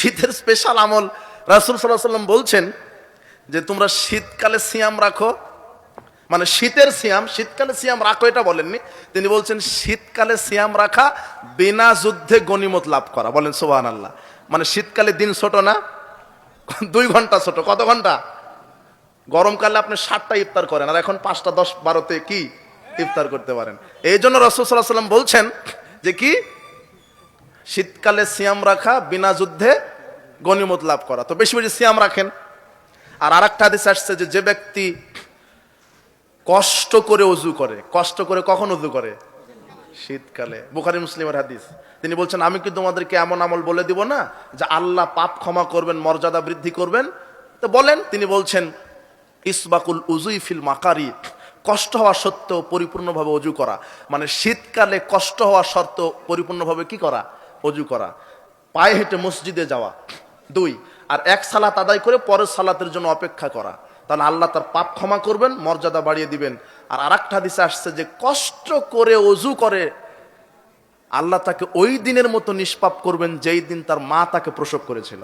শীতের স্পেশাল আমল। রাসুল সাল্লাম বলছেন যে, তোমরা শীতকালে সিয়াম রাখো। মানে শীতের সিয়াম, শীতকালে সিয়াম রাখো এটা বলেননি। তিনি বলছেন, শীতকালে সিয়াম রাখা বিনা যুদ্ধে গনিমত লাভ করা। বলেন সোহান আল্লাহ মানে শীতকালে দিন ছোট না? দুই ঘণ্টা ছোট। কত ঘণ্টা? গরমকালে আপনি সাতটা ইফতার করেন, আর এখন পাঁচটা, দশ, বারোতে কি ইফতার করতে পারেন? এই জন্য রসুল সাল্লাহ সাল্লাম বলছেন যে, কি? শীতকালে সিয়াম রাখা, বিনা যুদ্ধে গনিমত লাভ করা। তো বেশি বেশি সিয়াম রাখেন। আর আরেকটা হাদিস আসছে যে যে ব্যক্তি কষ্ট করে অজু করে, কষ্ট করে কখন অজু করে? শীতকালে। বুখারি, মুসলিমের হাদিস। তিনি বলছেন, আমি কি তোমাদেরকে এমন আমল বলে দিব না, যে আল্লাহ পাপ ক্ষমা করবেন, মর্যাদা বৃদ্ধি করবেন? তো বলেন, তিনি বলছেন, ইসবাকুল উজুই ফিল মাকারি। কষ্ট হওয়া সত্ত্বেও পরিপূর্ণভাবে অজু করা। মানে শীতকালে কষ্ট হওয়া সত্ত্বেও পরিপূর্ণভাবে কি করা? অজু করা। পায়ে হেঁটে মসজিদে যাওয়া। দুই, আর এক সালাত আদায় করে পরের সালাতের জন্য অপেক্ষা করা। তাহলে আল্লাহ তার পাপ ক্ষমা করবেন, মর্যাদা বাড়িয়ে দিবেন। আর আর একটা দিশে আসছে যে কষ্ট করে অজু করে, আল্লাহ তাকে ওই দিনের মতো নিষ্পাপ করবেন যেই দিন তার মা তাকে প্রসব করেছিল।